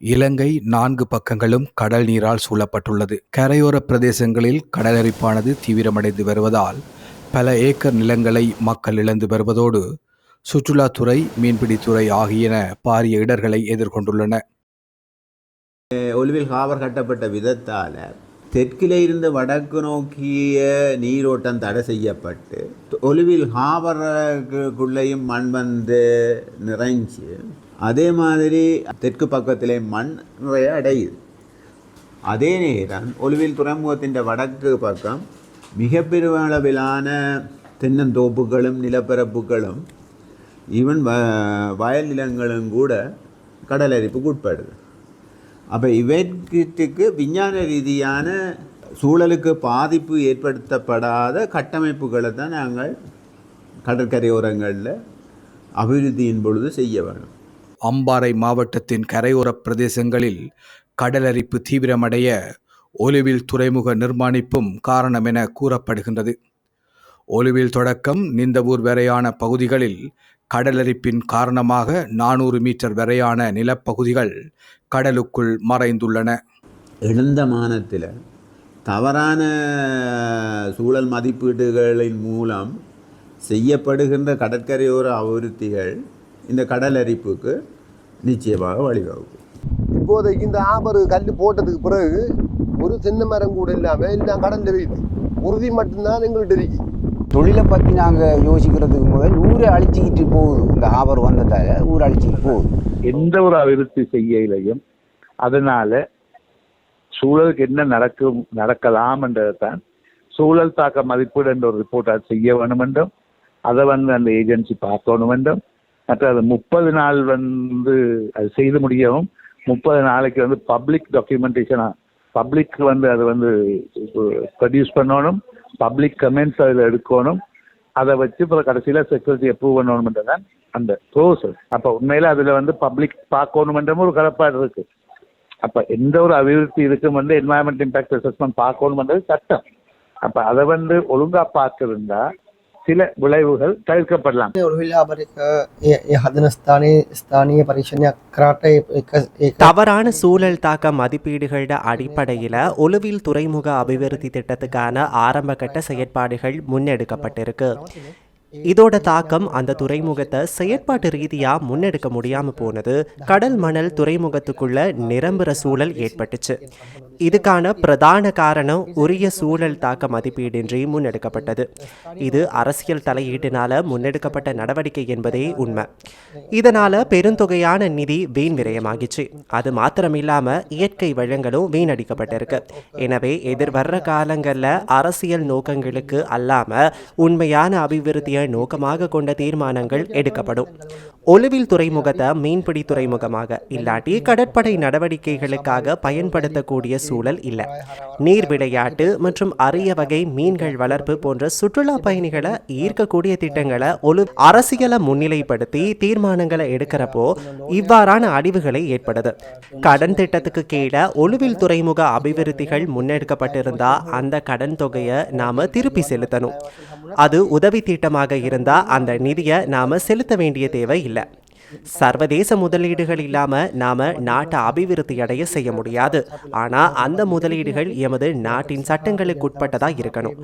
இலங்கை நான்கு பக்கங்களும் கடல் நீரால் சூழப்பட்டுள்ளது. கரையோர பிரதேசங்களில் கடலரிப்பானது தீவிரமடைந்து வருவதால் பல ஏக்கர் நிலங்களை மக்கள் இழந்து வருவதோடு சுற்றுலாத்துறை மீன்பிடித்துறை ஆகியன பாரிய இடர்களை எதிர்கொண்டுள்ளன. ஒலிவில் ஹாவர் கட்டப்பட்ட விதத்தால் தெற்கிலே இருந்து வடக்கு நோக்கிய நீரோட்டம் தடை செய்யப்பட்டு ஒலிவில் ஹாவருக்குள்ளேயும் மண் வந்து நிறைஞ்சு அதே மாதிரி தெற்கு பக்கத்திலே மண் நிறைய அடையுது. அதே நேரம் ஒளிவில் துறைமுகத்தின் வடக்கு பக்கம் மிக பெருமளவிலான தென்னந்தோப்புகளும் நிலப்பரப்புகளும் ஈவன் வ வயல் நிலங்களும் கூட கடலரிப்புக்கு உட்படுது. அப்போ இவற்றுக்கு விஞ்ஞான ரீதியான சூழலுக்கு பாதிப்பு ஏற்படுத்தப்படாத கட்டமைப்புகளை தான் நாங்கள் கடற்கரையோரங்களில் அபிவிருத்தியின் பொழுது செய்ய வேணும் அம்பாறை மாவட்டத்தின் கரையோர பிரதேசங்களில் கடலரிப்பு தீவிரமடைய ஒலிவில் துறைமுக நிர்மாணிப்பும் காரணம் என கூறப்படுகின்றது. ஒலிவில் தொடக்கம் நிந்தவூர் வரையான பகுதிகளில் கடலரிப்பின் காரணமாக நானூறு மீட்டர் வரையான நிலப்பகுதிகள் கடலுக்குள் மறைந்துள்ளன. எழுந்த மானத்தில் தவறான சூழல் மதிப்பீடுகளின் மூலம் செய்யப்படுகின்ற கடற்கரையோர அபிவிருத்திகள் இந்த கடலரிப்புக்கு நிச்சயமாக வழிவகுக்கும். இப்போதைக்கு இந்த ஆபரு கல் போட்டதுக்கு பிறகு ஒரு தென்னை மரம் கூட இல்லாமல் எல்லாம் கடலில் வைத்து உறுதி மட்டும்தான் எங்கள்கிட்ட இருக்கு. தொழிலை பற்றி நாங்கள் யோசிக்கிறதுக்கு முதல் ஊரை அழிச்சிக்கிட்டு போகுது. இந்த ஆபர் வந்ததால ஊர் அழிச்சிக்கிட்டு போகுது. எந்த ஒரு அபிவிருத்தி செய்யலையும் அதனால சூழலுக்கு என்ன நடக்கும் நடக்கலாம் என்றதான் சூழல் தாக்க மதிப்பீடு என்ற ஒரு ரிப்போர்ட் அது செய்ய வேணும் என்றும் அதை வந்து அந்த ஏஜென்சி பார்க்கணும் என்றும் மற்ற அது முப்பது நாள் வந்து அது செய்து முடியவும் முப்பது நாளைக்கு வந்து பப்ளிக் டாக்குமெண்டேஷனா பப்ளிக் வந்து அது வந்து ப்ரொடியூஸ் பண்ணணும் பப்ளிக் கமெண்ட்ஸ் அதில் எடுக்கணும் அதை வச்சு அப்புறம் கடைசியில் செக்யூரிட்டி அப்ரூவ் பண்ணணும்ன்றதான் அந்த ப்ரோசஸ் அப்போ உண்மையில் அதில் வந்து பப்ளிக் பார்க்கணுமென்றமும் ஒரு கடப்பாடு இருக்கு. அப்போ எந்த ஒரு அபிவிருத்தி இருக்கும் வந்து என்வாயன்மெண்ட் இம்பாக்ட் அசஸ்மெண்ட் பார்க்கணுமென்றது சட்டம். அப்போ அதை வந்து ஒழுங்காக பார்த்துருந்தா சில விளைவுகள் தவிர்க்கப்படலாம். தவறான சூழல் தாக்க மதிப்பீடுகள அடிப்படையில ஒலுவில் துறைமுக அபிவிருத்தி திட்டத்துக்கான ஆரம்பகட்ட செயற்பாடுகள் முன்னெடுக்கப்பட்டிருக்கு இதோட தாக்கம் அந்த துறைமுகத்தை செயற்பாட்டு ரீதியா முன்னெடுக்க முடியாம போனது. கடல் மணல் துறைமுகத்துக்குள்ள நிரம்புற சூழல் ஏற்பட்டுச்சு. இதுக்கான பிரதான காரணம் உரிய சூழல் தாக்க மதிப்பீடின்றி முன்னெடுக்கப்பட்டது. இது அரசியல் தலையீட்டினால முன்னெடுக்கப்பட்ட நடவடிக்கை என்பதே உண்மை. இதனால பெருந்தொகையான நிதி வீண் விரயமாகிச்சு. அது மாத்திரமில்லாம இயற்கை வளங்களும் வீணடிக்கப்பட்டிருக்கு. எனவே எதிர்வர்ற காலங்களில் அரசியல் நோக்கங்களுக்கு அல்லாம உண்மையான அபிவிருத்தியை நோக்கமாக கொண்ட தீர்மானங்கள் எடுக்கப்படும். ஒலுவில் துறைமுகத்தை மீன்பிடி துறைமுகமாக இல்லாட்டி கடற்படை நடவடிக்கைகளுக்காக பயன்படுத்தக்கூடிய சூழல் இல்லை. நீர் விளையாட்டு மற்றும் அரிய வகை மீன்கள் வளர்ப்பு போன்ற சுற்றுலா பயணிகளை ஈர்க்கக்கூடிய திட்டங்களை ஒலு அரசியலை முன்னிலைப்படுத்தி தீர்மானங்களை எடுக்கிறப்போ இவ்வாறான அழிவுகளை ஏற்படுது. கடன் திட்டத்துக்கு கீழே ஒலுவில் துறைமுக அபிவிருத்திகள் முன்னெடுக்கப்பட்டிருந்தா அந்த கடன் தொகையை நாம திருப்பி செலுத்தணும். அது உதவி திட்டமாக இருந்தா அந்த நிதியை நாம செலுத்த வேண்டிய தேவை இல்லை. சர்வதேச முதலீடுகள் இல்லாம நாம நாட்டை அபிவிருத்தி அடைய செய்ய முடியாது. ஆனா அந்த முதலீடுகள் எமது நாட்டின் சட்டங்களுக்குட்பட்டதா இருக்கணும்.